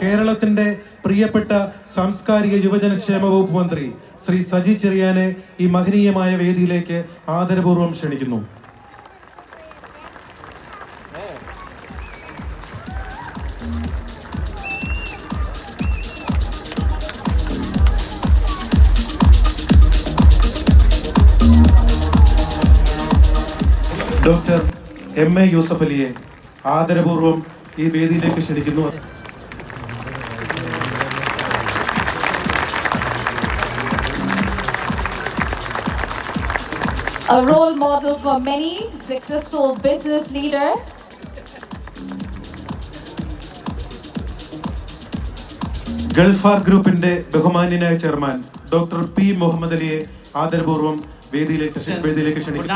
കേരളത്തിന്റെ പ്രിയപ്പെട്ട സാംസ്കാരിക യുവജന ക്ഷേമ വകുപ്പ് മന്ത്രി ശ്രീ സജി ചെറിയാനെ ഈ മഹനീയമായ വേദിയിലേക്ക് ആദരപൂർവം ക്ഷണിക്കുന്നു. ഡോക്ടർ എം എ യൂസഫ് അലിയെ ആദരപൂർവം ഈ വേദിയിലേക്ക് ക്ഷണിക്കുന്നു. A role model for many, successful business leader. Gulfar ഗ്രൂപ്പിന്റെ ബഹുമാന്യനായ ചെയർമാൻ ഡോക്ടർ പി മുഹമ്മദ് അലിയെ ആദരപൂർവം വേദിയിലേക്ക് വേദിയിലേക്ക് would ക്ഷണിക്കുന്നു.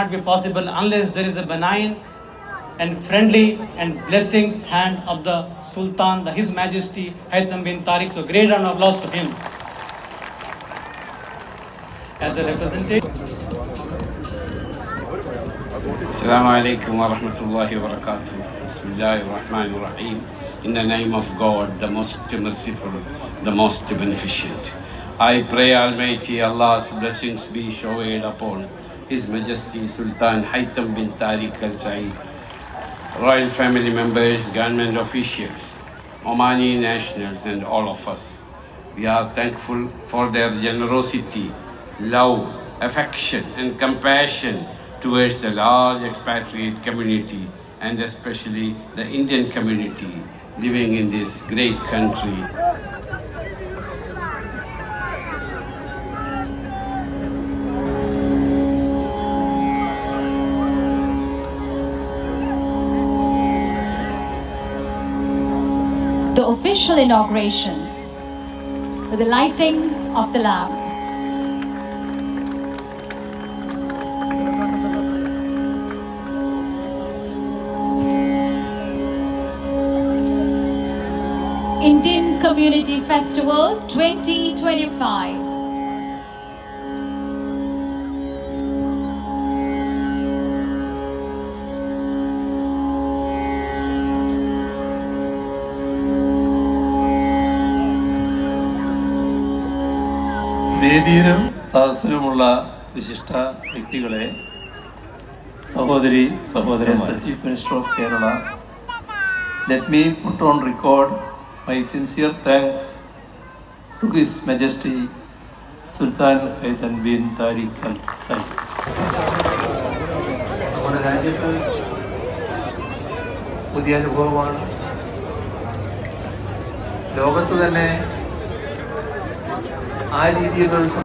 and friendly and blessings hand of the Sultan, the His Majesty Haytham bin Tariq. So great round of applause to him. As a representative. السلام عليكم ورحمة الله وبركاته بسم الله الرحمن الرحيم In the name of God, the most merciful, the most beneficent. I pray Almighty Allah's blessings be showered upon His Majesty Sultan Haytham bin Tariq Al Said, royal family members, government officials, Omani nationals, and all of us. We are thankful for their generosity, love, affection, and compassion towards the large expatriate community and especially the Indian community living in this great country. The official inauguration with the lighting of the lamp. Indian Community Festival 2025. വേദിയിലും സദസ്സിലുമുള്ള വിശിഷ്ട വ്യക്തികളെ സഹോദരി സഹോദരൻ chief minister of Kerala let me put on record my sincere thanks to his majesty Sultan Haitham bin Tariq Al Said പുതിയ അനുഭവമാണ്. ലോകത്ത് തന്നെ ആ രീതിയിലുള്ള